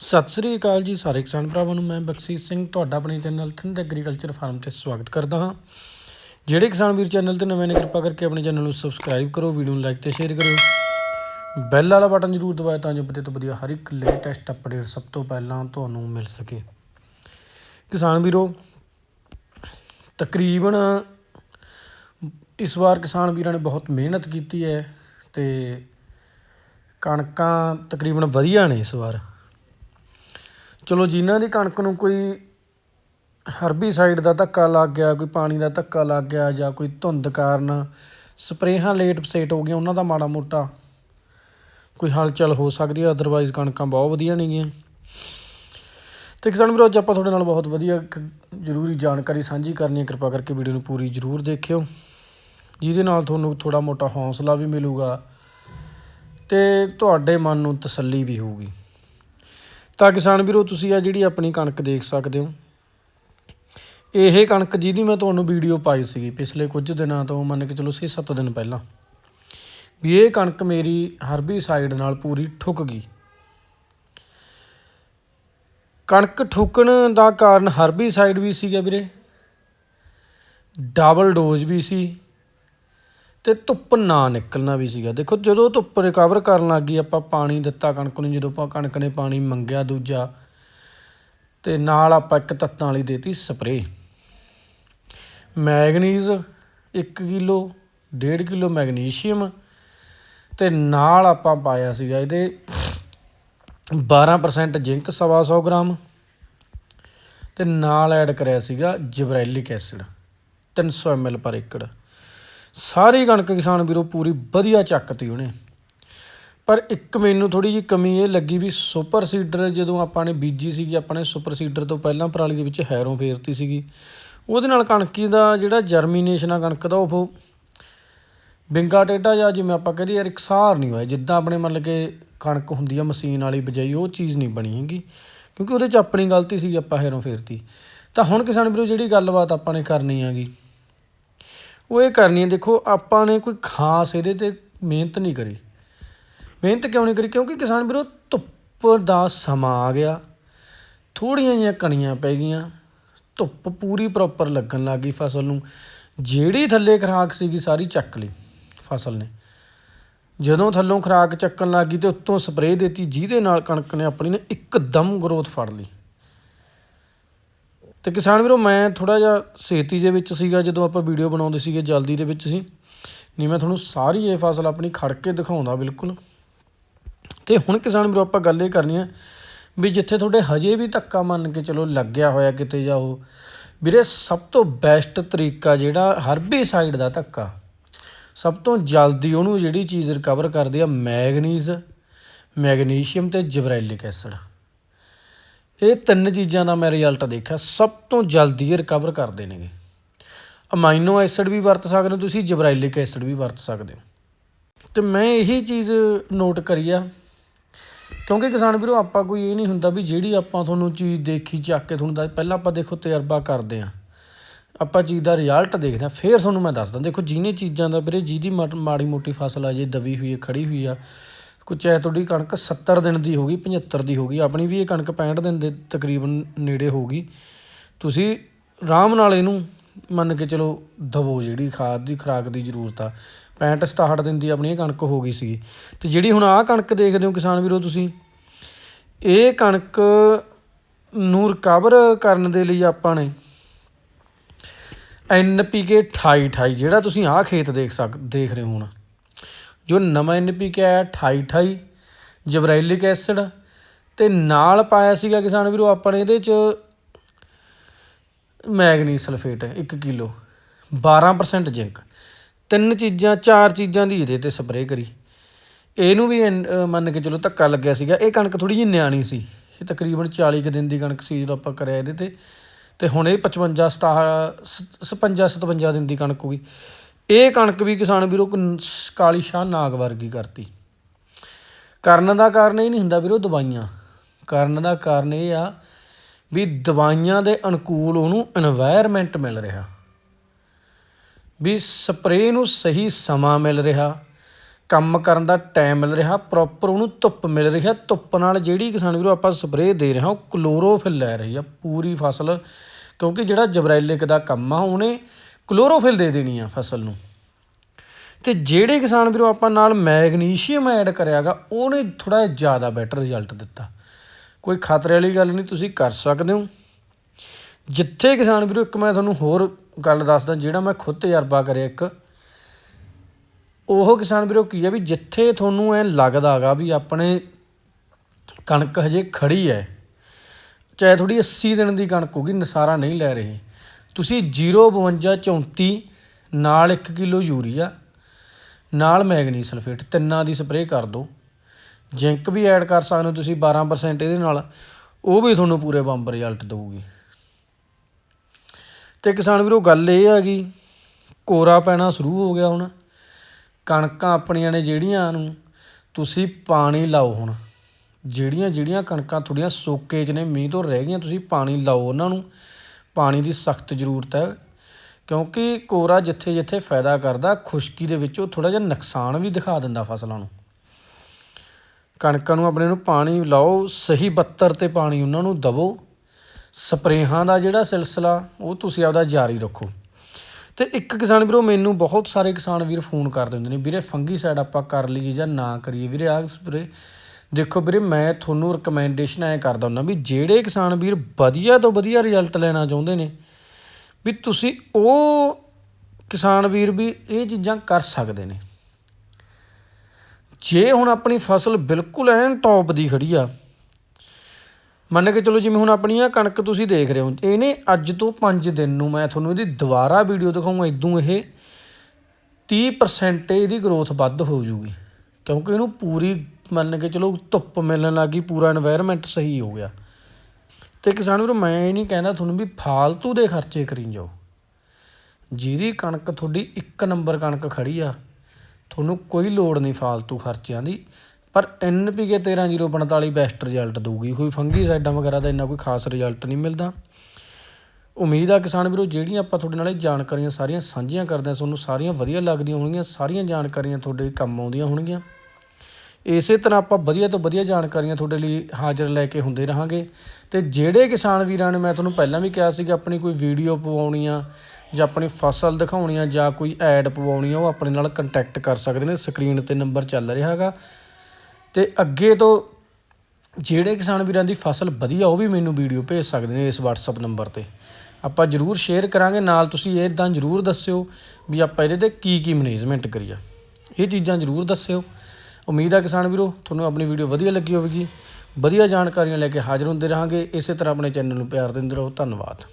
ਸਤਿ ਸ੍ਰੀ ਅਕਾਲ ਜੀ ਸਾਰੇ ਕਿਸਾਨ ਭਰਾਵਾਂ ਨੂੰ, ਮੈਂ ਬਖਸ਼ੀਸ਼ ਸਿੰਘ ਤੁਹਾਡਾ ਆਪਣੇ ਚੈਨਲ ਥਿੰਦ ਐਗਰੀਕਲਚਰ ਫਾਰਮ ਤੇ ਸਵਾਗਤ ਕਰਦਾ ਹਾਂ। ਜਿਹੜੇ ਕਿਸਾਨ ਵੀਰ ਚੈਨਲ ਤੇ ਨਵੇਂ ਨੇ, ਕਿਰਪਾ ਕਰਕੇ ਆਪਣੇ ਚੈਨਲ ਨੂੰ ਸਬਸਕ੍ਰਾਈਬ ਕਰੋ, ਵੀਡੀਓ ਨੂੰ ਲਾਈਕ ਤੇ ਸ਼ੇਅਰ ਕਰਿਓ। ਬੈਲ ਵਾਲਾ ਬਟਨ ਜ਼ਰੂਰ ਦਬਾਓ ਤਾਂ ਜੋ ਵਧੀਆ ਤੋਂ ਵਧੀਆ ਹਰ ਇੱਕ ਲੇਟੈਸਟ ਅਪਡੇਟ ਸਭ ਤੋਂ ਪਹਿਲਾਂ ਤੁਹਾਨੂੰ ਮਿਲ ਸਕੇ। ਕਿਸਾਨ ਵੀਰੋ, ਤਕਰੀਬਨ ਇਸ ਵਾਰ ਕਿਸਾਨ ਵੀਰਾਂ ਨੇ ਬਹੁਤ ਮਿਹਨਤ ਕੀਤੀ ਹੈ ਤੇ ਕਣਕਾਂ ਤਕਰੀਬਨ ਵਧੀਆ ਨੇ ਇਸ ਵਾਰ। ਚਲੋ ਜਿਨ੍ਹਾਂ ਦੀ ਕਣਕ ਨੂੰ ਕੋਈ ਹਰਬੀਸਾਈਡ ਦਾ ਧੱਕਾ ਲੱਗ ਗਿਆ, ਕੋਈ ਪਾਣੀ ਦਾ ਧੱਕਾ ਲੱਗ ਗਿਆ ਜਾਂ ਕੋਈ ਧੁੰਦ ਕਾਰਨ ਸਪਰੇਹਾਂ ਲੇਟ ਸੇਟ ਹੋ ਗਈਆਂ, ਉਹਨਾਂ ਦਾ ਮਾੜਾ ਮੋਟਾ ਕੋਈ ਹਲਚਲ ਹੋ ਸਕਦੀ ਹੈ ਅਦਰਵਾਈਜ਼ ਕਣਕਾਂ ਬਹੁਤ ਵਧੀਆ ਨੇਗੀਆਂ ਤੇ ਕਿਸਾਨ ਵੀਰੋ, ਅੱਜ ਆਪਾਂ ਤੁਹਾਡੇ ਨਾਲ ਬਹੁਤ ਵਧੀਆ ਇੱਕ ਜ਼ਰੂਰੀ ਜਾਣਕਾਰੀ ਸਾਂਝੀ ਕਰਨੀ ਹੈ, ਕਿਰਪਾ ਕਰਕੇ ਵੀਡੀਓ ਨੂੰ ਪੂਰੀ ਜ਼ਰੂਰ ਦੇਖਿਓ। ਜਿਹਦੇ ਨਾਲ ਤੁਹਾਨੂੰ ਥੋੜਾ ਮੋਟਾ ਹੌਸਲਾ ਵੀ ਮਿਲੂਗਾ ਤੇ ਤੁਹਾਡੇ ਮਨ ਨੂੰ ਤਸੱਲੀ ਵੀ ਹੋਊਗੀ। ਤਾਂ ਕਿਸਾਨ ਵੀਰੋ, ਤੁਸੀਂ ਆ ਜਿਹੜੀ ਆਪਣੀ ਕਣਕ ਦੇਖ ਸਕਦੇ ਹੋ। ਇਹ ਕਣਕ ਜਿਹਦੀ ਮੈਂ ਤੁਹਾਨੂੰ ਵੀਡੀਓ ਪਾਈ ਸੀਗੀ ਪਿਛਲੇ ਕੁਝ ਦਿਨਾਂ ਤੋਂ, ਮੰਨ ਕੇ ਚਲੋ 6-7 ਦਿਨ ਪਹਿਲਾਂ। ਵੀ ਇਹ ਕਣਕ ਮੇਰੀ ਹਰਬੀ ਸਾਈਡ ਨਾਲ ਪੂਰੀ ਠੁੱਕ ਗਈ। ਕਣਕ ਠੁੱਕਣ ਦਾ ਕਾਰਨ ਹਰਬੀ ਸਾਈਡ ਵੀ ਸੀਗਾ ਵੀਰੇ। ਡਬਲ ਡੋਜ਼ ਵੀ ਸੀ। ਤੇ ਧੁੱਪ ਨਾ ਨਿਕਲਣਾ ਵੀ ਸੀਗਾ। ਦੇਖੋ, ਜਦੋਂ ਧੁੱਪ ਰਿਕਵਰ ਕਰਨ ਲੱਗ ਗਈ, ਆਪਾਂ ਪਾਣੀ ਦਿੱਤਾ ਕਣਕ ਨੂੰ, ਜਦੋਂ ਆਪਾਂ ਕਣਕ ਨੇ ਪਾਣੀ ਮੰਗਿਆ ਦੂਜਾ, ਤੇ ਨਾਲ ਆਪਾਂ ਇੱਕ ਤੱਤਾਂ ਵਾਲੀ ਦੇਤੀ spray manganese 1 kilo 1.5 kilo magnesium ਤੇ ਨਾਲ ਆਪਾਂ ਪਾਇਆ ਸੀਗਾ ਇਹਦੇ 12% ਜ਼ਿੰਕ, ਸਵਾ ਸੌ ਗ੍ਰਾਮ ਤੇ ਨਾਲ ਐਡ ਕਰਿਆ ਸੀਗਾ ਜਿਬਰੈਲਿਕ ਐਸਿਡ 300 ml ਪਰ ਏਕੜ। ਸਾਰੀ ਕਣਕ ਕਿਸਾਨ ਵੀਰੋ ਪੂਰੀ ਵਧੀਆ ਚੱਕਤੀ ਉਹਨੇ। ਪਰ ਇੱਕ ਮੈਨੂੰ ਥੋੜੀ ਜਿਹੀ ਕਮੀ ਇਹ ਲੱਗੀ ਵੀ ਸੁਪਰ ਸੀਡਰ ਜਦੋਂ ਆਪਾਂ ਨੇ ਬੀਜੀ ਸੀਗੀ, ਆਪਣੇ ਨੇ ਸੁਪਰ ਸੀਡਰ ਤੋਂ ਪਹਿਲਾਂ ਪਰਾਲੀ ਦੇ ਵਿੱਚ ਹੈਰੋਂ ਫੇਰਤੀ ਸੀਗੀ। ਉਹਦੇ ਨਾਲ ਕਣਕੀ ਦਾ ਜਿਹੜਾ ਜਰਮੀਨੇਸ਼ਨ ਆ ਕਣਕ ਦਾ, ਉਹ ਬਿੰਗਾ ਟੇਢਾ ਜਾਂ ਜਿਵੇਂ ਆਪਾਂ ਕਹਦੇ ਯਾਰ ਇਕਸਾਰ ਨਹੀਂ ਹੋਇਆ। ਜਿੱਦਾਂ ਆਪਣੇ ਮਤਲਬ ਕਿ ਕਣਕ ਹੁੰਦੀ ਆ ਮਸ਼ੀਨ ਵਾਲੀ ਬਜਾਈ, ਉਹ ਚੀਜ਼ ਨਹੀਂ ਬਣੀ ਹੈਗੀ। ਕਿਉਂਕਿ ਉਹਦੇ 'ਚ ਆਪਣੀ ਗਲਤੀ ਸੀ ਆਪਾਂ ਹੈਰੋਂ ਫੇਰਤੀ। ਤਾਂ ਹੁਣ ਕਿਸਾਨ ਵੀਰੋ ਜਿਹੜੀ ਗੱਲਬਾਤ ਆਪਾਂ ਨੇ ਕਰਨੀ ਹੈਗੀ ਉਹ ਇਹ ਕਰਨੀ ਹੈ, ਦੇਖੋ, ਆਪਾਂ ਨੇ ਕੋਈ ਖਾਸ ਇਹਦੇ ਤੇ ਮਿਹਨਤ ਨਹੀਂ ਕਰੀ। ਮਿਹਨਤ ਕਿਉਂ ਨਹੀਂ ਕਰੀ? ਕਿਉਂਕਿ ਕਿਸਾਨ ਵੀਰੋ, ਧੁੱਪ ਦਾ ਸਮਾਂ ਆ ਗਿਆ। ਥੋੜ੍ਹੀਆਂ ਜਿਹੀਆਂ ਕਣੀਆਂ ਪੈ ਗਈਆਂ। ਧੁੱਪ ਪੂਰੀ ਪ੍ਰੋਪਰ ਲੱਗਣ ਲੱਗ ਗਈ ਫਸਲ ਨੂੰ। ਜਿਹੜੀ ਥੱਲੇ ਖਰਾਕ ਸੀਗੀ, ਸਾਰੀ ਚੱਕ ਲਈ ਫਸਲ ਨੇ। ਜਦੋਂ ਥੱਲੋਂ ਖਰਾਕ ਚੱਕਣ ਲੱਗ ਗਈ ਤੇ ਉੱਤੋਂ ਸਪਰੇਅ ਦਿੱਤੀ, ਜਿਹਦੇ ਨਾਲ ਕਣਕ ਨੇ ਆਪਣੀ ਨੇ ਇੱਕਦਮ ਗਰੋਥ ਫੜ ਲਈ। ਤੇ ਕਿਸਾਨ ਵੀਰੋ, ਮੈਂ ਥੋੜਾ ਜਿਹਾ ਸੇਤੀ ਦੇ ਵਿੱਚ ਸੀਗਾ ਜਦੋਂ ਆਪਾਂ ਵੀਡੀਓ ਬਣਾਉਂਦੇ ਸੀਗੇ ਜਲਦੀ ਦੇ ਵਿੱਚ ਸੀ ਨਹੀਂ, ਮੈਂ ਤੁਹਾਨੂੰ ਸਾਰੀ ਇਹ ਫਸਲ ਆਪਣੀ ਖੜ ਕੇ ਦਿਖਾਉਂਦਾ ਬਿਲਕੁਲ। ਤੇ ਹੁਣ ਕਿਸਾਨ ਵੀਰੋ, ਆਪਾਂ ਗੱਲ ਇਹ ਕਰਨੀ ਹੈ ਵੀ ਜਿੱਥੇ ਤੁਹਾਡੇ ਹਜੇ ਵੀ ਧੱਕਾ ਮੰਨ ਕੇ ਚਲੋ ਲੱਗਿਆ ਹੋਇਆ ਕਿਤੇ ਜਾਓ ਵੀਰੇ ਸਭ ਤੋਂ ਬੈਸਟ ਤਰੀਕਾ ਜਿਹੜਾ ਹਰਬੀਸਾਈਡ ਦਾ ਧੱਕਾ। ਸਭ ਤੋਂ ਜਲਦੀ ਉਹਨੂੰ ਜਿਹੜੀ ਚੀਜ਼ ਰਿਕਵਰ ਕਰਦੀ ਆ, ਮੈਗਨੀਜ਼, ਮੈਗਨੀਸ਼ੀਅਮ ਤੇ ਜਿਬਰੈਲਿਕ ਐਸਿਡ। ਇਹ ਤਿੰਨ ਚੀਜ਼ਾਂ ਦਾ ਮੈਂ ਰਿਜ਼ਲਟ ਦੇਖਿਆ। ਸਭ ਤੋਂ ਜਲਦੀ ਇਹ ਰਿਕਵਰ ਕਰਦੇ ਨੇਗੇ। ਅਮਾਈਨੋ ਐਸਿਡ ਵੀ ਵਰਤ ਸਕਦੇ ਹੋ ਤੁਸੀਂ ਜਿਬਰੈਲਿਕ ਐਸਿਡ ਵੀ ਵਰਤ ਸਕਦੇ ਹੋ। ਤੇ ਮੈਂ ਇਹੀ ਚੀਜ਼ ਨੋਟ ਕਰੀ ਆ, ਕਿਉਂਕਿ ਕਿਸਾਨ ਵੀਰੋ, ਆਪਾਂ ਕੋਈ ਇਹ ਨਹੀਂ ਹੁੰਦਾ ਵੀ ਜਿਹੜੀ ਆਪਾਂ ਤੁਹਾਨੂੰ ਚੀਜ਼ ਦੇਖੀ, ਚੱਕ ਕੇ ਤੁਹਾਨੂੰ ਦੱਸ, ਪਹਿਲਾਂ ਆਪਾਂ ਦੇਖੋ ਤਜਰਬਾ ਕਰਦੇ ਆ ਆਪਾਂ ਚੀਜ਼ ਦਾ ਰਿਜ਼ਲਟ ਦੇਖਦੇ ਆ ਫਿਰ ਤੁਹਾਨੂੰ ਮੈਂ ਦੱਸਦਾ। ਦੇਖੋ, ਜਿਹਨੇ ਚੀਜ਼ਾਂ ਦਾ ਵੀਰੇ, ਜਿਹਦੀ ਮਾੜੀ ਮੋਟੀ ਫਸਲ ਆ, ਜੇ ਦਵੀ ਹੋਈ ਹੈ, ਖੜੀ ਹੋਈ ਆ ਕੁਛ ਚਾਹੇ ਤੁਹਾਡੀ ਕਣਕ 70 ਦਿਨ ਦੀ ਹੋ ਗਈ 75 ਦੀ ਹੋ ਗਈ, ਆਪਣੀ ਵੀ ਇਹ ਕਣਕ 65 ਦਿਨ ਦੇ ਤਕਰੀਬਨ ਨੇੜੇ ਹੋ ਗਈ। ਤੁਸੀਂ ਆਰਾਮ ਨਾਲ ਇਹਨੂੰ ਮੰਨ ਕੇ ਚਲੋ ਦਵੋ ਜਿਹੜੀ ਖਾਦ ਦੀ ਖੁਰਾਕ ਦੀ ਜ਼ਰੂਰਤ ਆ। 65 67 ਦਿਨ ਦੀ ਆਪਣੀ ਇਹ ਕਣਕ ਹੋ ਗਈ ਸੀ ਤੇ ਜਿਹੜੀ ਹੁਣ ਆਹ ਕਣਕ ਦੇਖਦੇ ਹੋ ਕਿਸਾਨ ਵੀਰੋ ਤੁਸੀਂ, ਇਹ ਕਣਕ ਨੂੰ ਰਿਕਵਰ ਕਰਨ ਦੇ ਲਈ ਆਪਾਂ ਨੇ ਐਨਪੀਕੇ 28 28 ਜਿਹੜਾ ਤੁਸੀਂ ਆਹ ਖੇਤ ਦੇਖ ਸਕ, ਦੇਖ ਰਹੇ ਹੋ ਹੁਣ। ਜੋ ਨਵਾਂ ਐੱਨ ਪੀ ਕੇ ਆਇਆ 28 28 ਜਬਰੈਲਿਕ ਐਸਿਡ ਅਤੇ ਨਾਲ ਪਾਇਆ ਸੀਗਾ ਕਿਸਾਨ ਵੀਰੋ ਆਪਾਂ ਨੇ ਇਹਦੇ ਚ ਮੈਗਨੀ ਸਲਫੇਟ ਇੱਕ ਕਿਲੋ 12% ਜ਼ਿੰਕ ਤਿੰਨ ਚੀਜ਼ਾਂ, ਚਾਰ ਚੀਜ਼ਾਂ ਦੀ ਇਹਦੇ ਤੇ ਸਪਰੇਅ ਕਰੀ। ਇਹਨੂੰ ਵੀ ਮੰਨ ਕੇ ਚਲੋ ਧੱਕਾ ਲੱਗਿਆ ਸੀਗਾ। ਇਹ ਕਣਕ ਥੋੜੀ ਜਿਹੀ ਨਿਆਣੀ ਸੀ। ਇਹ ਤਕਰੀਬਨ 40 ਕੁ ਦਿਨ ਦੀ ਕਣਕ ਸੀ ਜਦੋਂ ਆਪਾਂ ਕਰਿਆ ਇਹਦੇ ਤੇ। ਤੇ ਹੁਣ ਇਹ 55 57 57 ਦਿਨ ਦੀ ਕਣਕ ਹੋ ਗਈ। ਇਹ ਕਣਕ ਵੀ ਕਿਸਾਨ ਵੀਰੋ ਕਾਲੀ ਸ਼ਾਹ ਨਾਗ ਵਰਗੀ ਕਰਤੀ। ਕਰਨ ਦਾ ਕਾਰਨ ਇਹ ਨਹੀਂ ਹੁੰਦਾ ਵੀਰੋ ਦਵਾਈਆਂ। ਕਰਨ ਦਾ ਕਾਰਨ ਇਹ ਆ ਵੀ ਦਵਾਈਆਂ ਦੇ ਅਨੁਕੂਲ ਉਹਨੂੰ এনवायरमेंट ਮਿਲ ਰਿਹਾ। ਵੀ ਸਪਰੇਅ ਨੂੰ ਸਹੀ ਸਮਾਂ ਮਿਲ ਰਿਹਾ। ਕੰਮ ਕਰਨ ਦਾ ਟਾਈਮ ਮਿਲ ਰਿਹਾ ਪ੍ਰੋਪਰ ਉਹਨੂੰ ਧੁੱਪ ਮਿਲ ਰਹੀ ਹੈ ਧੁੱਪ ਨਾਲ ਜਿਹੜੀ ਕਿਸਾਨ ਵੀਰੋ ਆਪਾਂ ਸਪਰੇਅ ਦੇ ਰਹੇ ਹਾਂ, ਉਹ ਕਲੋਰੋਫਿਲ ਲੈ ਰਹੀ ਆ ਪੂਰੀ ਫਸਲ। ਕਿਉਂਕਿ ਜਿਹੜਾ ਜਬਰੈਲਿਕ ਦਾ ਕੰਮ ਆ, ਉਹਨੇ ਕਲੋਰੋਫਿਲ ਦੇ ਦੇਣੀ ਆ ਫਸਲ ਨੂੰ। ਤੇ ਜਿਹੜੇ ਕਿਸਾਨ ਵੀਰੋ ਆਪਾਂ ਨਾਲ ਮੈਗਨੀਸ਼ੀਅਮ ਐਡ ਕਰਿਆਗਾ, ਉਹਨੇ ਥੋੜਾ ਜ਼ਿਆਦਾ ਬੈਟਰ ਰਿਜ਼ਲਟ ਦਿੱਤਾ। ਕੋਈ ਖਤਰੇ ਵਾਲੀ ਗੱਲ ਨਹੀਂ, ਤੁਸੀਂ ਕਰ ਸਕਦੇ ਹੋ। ਜਿੱਥੇ ਕਿਸਾਨ ਵੀਰੋ, ਇੱਕ ਮੈਂ ਤੁਹਾਨੂੰ ਹੋਰ ਗੱਲ ਦੱਸਦਾ, ਜਿਹੜਾ ਮੈਂ ਖੁਦ ਤਜਰਬਾ ਕਰਿਆ ਇੱਕ। ਉਹ ਕਿਸਾਨ ਵੀਰੋ ਕੀ ਹੈ ਵੀ ਜਿੱਥੇ ਤੁਹਾਨੂੰ ਐ ਲੱਗਦਾਗਾ ਵੀ ਆਪਣੇ ਕਣਕ ਹਜੇ ਖੜੀ ਹੈ, ਚਾਹੇ ਥੋੜੀ 80 ਦਿਨ ਦੀ ਕਣਕ ਹੋਗੀ ਨਸਾਰਾ ਨਹੀਂ ਲੈ ਰਹੀ। ਤੁਸੀਂ 052 34 ਨਾਲ 1 ਕਿਲੋ ਯੂਰੀਆ, ਨਾਲ ਮੈਗਨੀ ਸਲਫੇਟ ਤਿੰਨਾਂ ਦੀ ਸਪਰੇਅ ਕਰ ਦਿਓ। ਜ਼ਿੰਕ ਵੀ ਐਡ ਕਰ ਸਕਦੇ ਹੋ ਤੁਸੀਂ 12% ਇਹਦੇ ਨਾਲ, ਉਹ ਵੀ ਤੁਹਾਨੂੰ ਪੂਰੇ ਬੰਬ ਰਿਜ਼ਲਟ ਦੇਊਗੀ। ਤੇ ਕਿਸਾਨ ਵੀਰੋ, ਗੱਲ ਇਹ ਹੈਗੀ ਕੋਰਾ ਪੈਣਾ ਸ਼ੁਰੂ ਹੋ ਗਿਆ ਹੁਣ। ਕਣਕਾਂ ਆਪਣੀਆਂ ਨੇ ਜਿਹੜੀਆਂ ਨੂੰ ਤੁਸੀਂ ਪਾਣੀ ਲਾਓ ਹੁਣ। ਜਿਹੜੀਆਂ ਜਿਹੜੀਆਂ ਕਣਕਾਂ ਥੋੜੀਆਂ ਸੋਕੇ 'ਚ ਨੇ, ਮੀਂਹ ਤੋਂ ਰਹਿ ਗਈਆਂ, ਤੁਸੀਂ ਪਾਣੀ ਲਾਓ ਉਹਨਾਂ ਨੂੰ। ਪਾਣੀ ਦੀ ਸਖਤ ਜ਼ਰੂਰਤ ਹੈ, ਕਿਉਂਕਿ ਕੋਰਾ ਜਿੱਥੇ ਜਿੱਥੇ ਫਾਇਦਾ ਕਰਦਾ, ਖੁਸ਼ਕੀ ਦੇ ਵਿੱਚ ਉਹ ਥੋੜ੍ਹਾ ਜਿਹਾ ਨੁਕਸਾਨ ਵੀ ਦਿਖਾ ਦਿੰਦਾ ਫਸਲਾਂ ਨੂੰ। ਕਣਕਾਂ ਨੂੰ ਆਪਣੇ ਨੂੰ ਪਾਣੀ ਲਾਓ, ਸਹੀ ਬੱਤਰ ਤੇ ਪਾਣੀ ਉਹਨਾਂ ਨੂੰ ਦਵੋ। ਸਪਰੇਹਾਂ ਦਾ ਜਿਹੜਾ ਸਿਲਸਿਲਾ, ਉਹ ਤੁਸੀਂ ਆਪਦਾ ਜਾਰੀ ਰੱਖੋ। ਅਤੇ ਇੱਕ ਕਿਸਾਨ ਵੀਰੋ, ਮੈਨੂੰ ਬਹੁਤ ਸਾਰੇ ਕਿਸਾਨ ਵੀਰ ਫੋਨ ਕਰ ਦਿੰਦੇ ਨੇ, ਵੀਰੇ ਫੰਗੀ ਸਾਈਡ ਆਪਾਂ ਕਰ ਲਈਏ ਜਾਂ ਨਾ ਕਰੀਏ? ਵੀਰੇ, ਆਹ ਸਪਰੇ ਦੇਖੋ ਵੀਰੇ, ਮੈਂ ਤੁਹਾਨੂੰ ਰეკਮੈਂਡੇਸ਼ਨ ਐ ਕਰਦਾ ਹੁੰਦਾ ਵੀ ਜਿਹੜੇ ਕਿਸਾਨ ਵੀਰ ਵਧੀਆ ਤੋਂ ਵਧੀਆ ਰਿਜ਼ਲਟ ਲੈਣਾ ਚਾਹੁੰਦੇ ਨੇ, ਵੀ ਤੁਸੀਂ ਉਹ ਕਿਸਾਨ ਵੀਰ ਵੀ ਇਹ ਚੀਜ਼ਾਂ ਕਰ ਸਕਦੇ ਨੇ। ਜੇ ਹੁਣ ਆਪਣੀ ਫਸਲ ਬਿਲਕੁਲ ਐਨ ਟੌਪ ਦੀ ਖੜੀ ਆ, ਮੰਨ ਕੇ ਚਲੋ ਜਿਵੇਂ ਹੁਣ ਆਪਣੀ ਆ ਕਣਕ ਤੁਸੀਂ ਦੇਖ ਰਹੇ ਹੋ, ਇਹਨੇ ਅੱਜ ਤੋਂ 5 ਦਿਨ ਨੂੰ ਮੈਂ ਤੁਹਾਨੂੰ ਇਹਦੀ ਦੁਬਾਰਾ ਵੀਡੀਓ ਦਿਖਾਉਂਗਾ ਇਦੋਂ ਇਹ 30% ਇਹਦੀ ਗਰੋਥ ਵੱਧ ਹੋ ਜੂਗੀ ਕਿਉਂਕਿ ਇਹਨੂੰ ਪੂਰੀ ਮੰਨ ਕੇ ਚਲੋ ਧੁੱਪ ਮਿਲਣ ਲੱਗ ਗਈ, ਪੂਰਾ ਇਨਵਾਇਰਨਮੈਂਟ ਸਹੀ ਹੋ ਗਿਆ। ਅਤੇ ਕਿਸਾਨ ਵੀਰੋ, ਮੈਂ ਇਹ ਨਹੀਂ ਕਹਿੰਦਾ ਤੁਹਾਨੂੰ ਵੀ ਫਾਲਤੂ ਦੇ ਖਰਚੇ ਕਰੀ ਜਾਓ। ਜਿਹਦੀ ਕਣਕ ਤੁਹਾਡੀ ਇੱਕ ਨੰਬਰ ਕਣਕ ਖੜੀ ਆ, ਤੁਹਾਨੂੰ ਕੋਈ ਲੋੜ ਨਹੀਂ ਫਾਲਤੂ ਖਰਚਿਆਂ ਦੀ। ਪਰ ਐਨ ਪੀ ਕੇ 13045 ਬੈਸਟ ਰਿਜ਼ਲਟ ਦਊਗੀ। ਕੋਈ ਫੰਗੀ ਸਾਈਡਾਂ ਵਗੈਰਾ ਦਾ ਇੰਨਾ ਕੋਈ ਖਾਸ ਰਿਜ਼ਲਟ ਨਹੀਂ ਮਿਲਦਾ। ਉਮੀਦ ਆ ਕਿਸਾਨ ਵੀਰੋ, ਜਿਹੜੀਆਂ ਆਪਾਂ ਤੁਹਾਡੇ ਨਾਲ ਇਹ ਜਾਣਕਾਰੀਆਂ ਸਾਰੀਆਂ ਸਾਂਝੀਆਂ ਕਰਦੇ ਆ ਤੁਹਾਨੂੰ ਸਾਰੀਆਂ ਵਧੀਆ ਲੱਗਦੀਆਂ ਹੋਣਗੀਆਂ, ਸਾਰੀਆਂ ਜਾਣਕਾਰੀਆਂ ਤੁਹਾਡੇ ਕੰਮ ਆਉਂਦੀਆਂ ਹੋਣਗੀਆਂ। ਇਸੇ ਤਰ੍ਹਾਂ ਆਪਾਂ ਵਧੀਆ ਤੋਂ ਵਧੀਆ ਜਾਣਕਾਰੀਆਂ ਤੁਹਾਡੇ ਲਈ ਹਾਜ਼ਰ ਲੈ ਕੇ ਹੁੰਦੇ ਰਹਾਂਗੇ। ਅਤੇ ਜਿਹੜੇ ਕਿਸਾਨ ਵੀਰਾਂ ਨੇ ਮੈਂ ਤੁਹਾਨੂੰ ਪਹਿਲਾਂ ਵੀ ਕਿਹਾ ਸੀ ਕਿ ਆਪਣੀ ਕੋਈ ਵੀਡੀਓ ਪਵਾਉਣੀ ਆ ਜਾਂ ਆਪਣੀ ਫਸਲ ਦਿਖਾਉਣੀ ਆ ਜਾਂ ਕੋਈ ਐਡ ਪਵਾਉਣੀ ਆ ਉਹ ਆਪਣੇ ਨਾਲ ਕੰਟੈਕਟ ਕਰ ਸਕਦੇ ਨੇ। ਸਕਰੀਨ ਤੇ ਨੰਬਰ ਚੱਲ ਰਿਹਾ ਹੈਗਾ। ਤੇ ਅੱਗੇ ਤੋਂ ਜਿਹੜੇ ਕਿਸਾਨ ਵੀਰਾਂ ਦੀ ਫਸਲ ਵਧੀਆ, ਉਹ ਵੀ ਮੈਨੂੰ ਵੀਡੀਓ ਭੇਜ ਸਕਦੇ ਨੇ ਇਸ WhatsApp ਨੰਬਰ ਤੇ। ਆਪਾਂ ਜਰੂਰ ਸ਼ੇਅਰ ਕਰਾਂਗੇ। ਨਾਲ ਤੁਸੀਂ ਇਹ ਇਦਾਂ ਜਰੂਰ ਦੱਸਿਓ ਵੀ ਆਪਾਂ ਇਹਦੇ ਤੇ ਕੀ ਕੀ ਮੈਨੇਜਮੈਂਟ ਕਰੀਆ ਇਹ ਚੀਜ਼ਾਂ ਜਰੂਰ ਦੱਸਿਓ। ਉਮੀਦ ਆ ਕਿਸਾਨ ਵੀਰੋ, ਤੁਹਾਨੂੰ ਆਪਣੀ ਵੀਡੀਓ ਵਧੀਆ ਲੱਗੀ ਹੋਵੇਗੀ। ਵਧੀਆ ਜਾਣਕਾਰੀਆਂ ਲੈ ਕੇ ਹਾਜ਼ਰ ਹੁੰਦੇ ਰਹਾਂਗੇ। ਇਸੇ ਤਰ੍ਹਾਂ ਆਪਣੇ ਚੈਨਲ ਨੂੰ ਪਿਆਰ ਦਿੰਦੇ ਰਹੋ। ਧੰਨਵਾਦ।